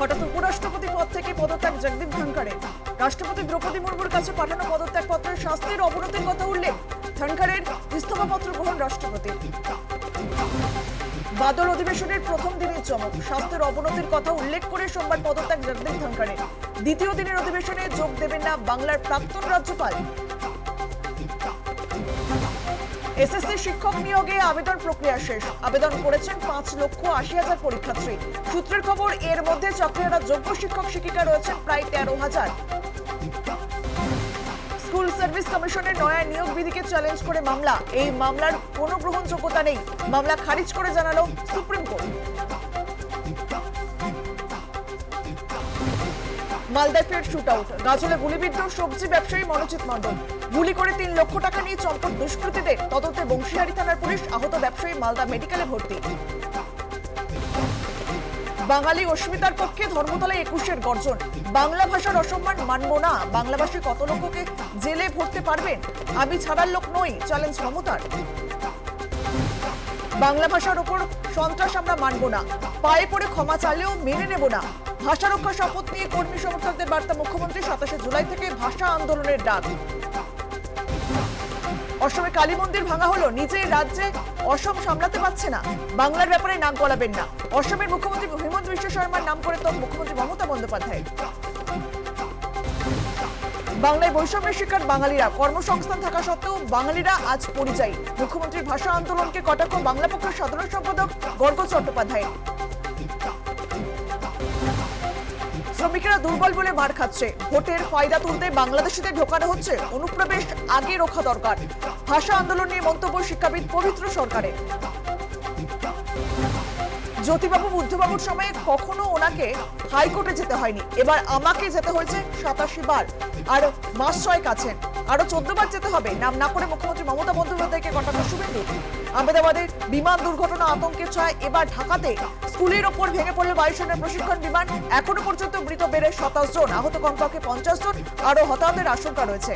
হঠাৎ উপরাষ্ট্রপতি পদ থেকে পদত্যাগ জগদীপ ধনখড়ের রাষ্ট্রপতি দ্রৌপদী মুর্মুর কাছে পাঠানো পদত্যাগ পত্রের শাস্তির অবনতির কথা উল্লেখ ধনখড়ের ইস্তফাপত্র গ্রহণ রাষ্ট্রপতি। বাদল অধিবেশনের প্রথম দিনের চমক স্বাস্থ্যের অবনতির কথা উল্লেখ করে সোমবার পদত্যাগ জগদীপ ধনখড়ের দ্বিতীয় দিনের অধিবেশনে যোগ দেবেন না বাংলার প্রাক্তন রাজ্যপাল। এসএসসি শিক্ষক নিয়োগে আবেদন প্রক্রিয়া শেষ। আবেদন করেছেন পাঁচ লক্ষ আশি হাজার পরীক্ষার্থী। সূত্রের খবর, এর মধ্যে চক্রিয়ার যোগ্য শিক্ষক শিক্ষিকা রয়েছেন প্রায় তেরো হাজার। স্কুল সার্ভিস কমিশনের নয়া নিয়োগ বিধিকে চ্যালেঞ্জ করে মামলা। এই মামলার কোনো গ্রহণযোগ্যতা নেই। মামলা খারিজ করে জানালো সুপ্রিম কোর্ট। শুট আউট গাজলে গুলিবিদ্ধ সবজি ব্যবসায়ী মণ্ডল গুলি করে তিন লক্ষ টাকা নিয়ে চম্পট দুষ্কৃতীদের। তদন্তে বংশীহারি থানার পুলিশ আহত ব্যবসায়ী মালদা মেডিকেলে ভর্তি। বাঙালি অস্মিতার পক্ষে ধর্মতলায় একুশের গর্জন। বাংলা ভাষার অসম্মান মানব না। বাংলাভাষী কত লোককে জেলে ভরতে পারবেন? আমি ছাড়ার লোক নই চ্যালেঞ্জ মমতার বাংলা ভাষার ওপর সন্ত্রাস আমরা মানব না। পায়ে পড়ে ক্ষমা চালেও মেনে নেব না। ভাষা রক্ষা শপথ নিয়ে কর্মী সমর্থকদের বার্তা মুখ্যমন্ত্রী সাতাশে জুলাই থেকে ভাষা আন্দোলনের ডাক। অসমে কালী মন্দির ভাঙা হলো, নিজের রাজ্যে অসম সামলাতে পারছে না। বাংলার ব্যাপারে নাক গলাবেন না। অসমের মুখ্যমন্ত্রী হিমন্ত বিশ্ব শর্মার নাম করে তো মুখ্যমন্ত্রী মমতা বন্দ্যোপাধ্যায় বাংলায় বৈষম্যের শিকার বাঙালিরা। কর্মসংস্থান থাকা সত্ত্বেও বাঙালিরা আজ পরিযায়ী। মুখ্যমন্ত্রীর ভাষা আন্দোলনকে কটাক্ষ বাংলা পক্ষের সাধারণ সম্পাদক গর্গ চট্টোপাধ্যায় শ্রমিকেরা দুর্বল বলে মার খাচ্ছে। ভোটের ফায়দা তুলতে বাংলাদেশিদের ঢোকানো হচ্ছে। অনুপ্রবেশ আগে রক্ষা দরকার। ভাষা আন্দোলন নিয়ে মন্তব্য শিক্ষাবিদ পবিত্র সরকারের। জ্যোতিবাবু, বুদ্ধবাবুর সময়ে কখনো ওনাকে হাইকোর্টে যেতে হয়নি। এবার আমাকে যেতে হয়েছে সাতাশি বার। আর মাস ছয় কাছেন আরও চোদ্দ বার যেতে হবে। নাম না করে মুখ্যমন্ত্রী মমতা বন্দ্যোপাধ্যায়কে কটাক্ষ শুভেন্দু। আহমেদাবাদের বিমান দুর্ঘটনা আতঙ্কের ছয় এবার ঢাকাতে স্কুলের ওপর ভেঙে পড়ল বায়ুসেনার প্রশিক্ষণ বিমান। এখনও পর্যন্ত মৃত বেড়ে সাতাশ জন। আহত কমপক্ষে পঞ্চাশ জন। আরও হতাহতের আশঙ্কা রয়েছে।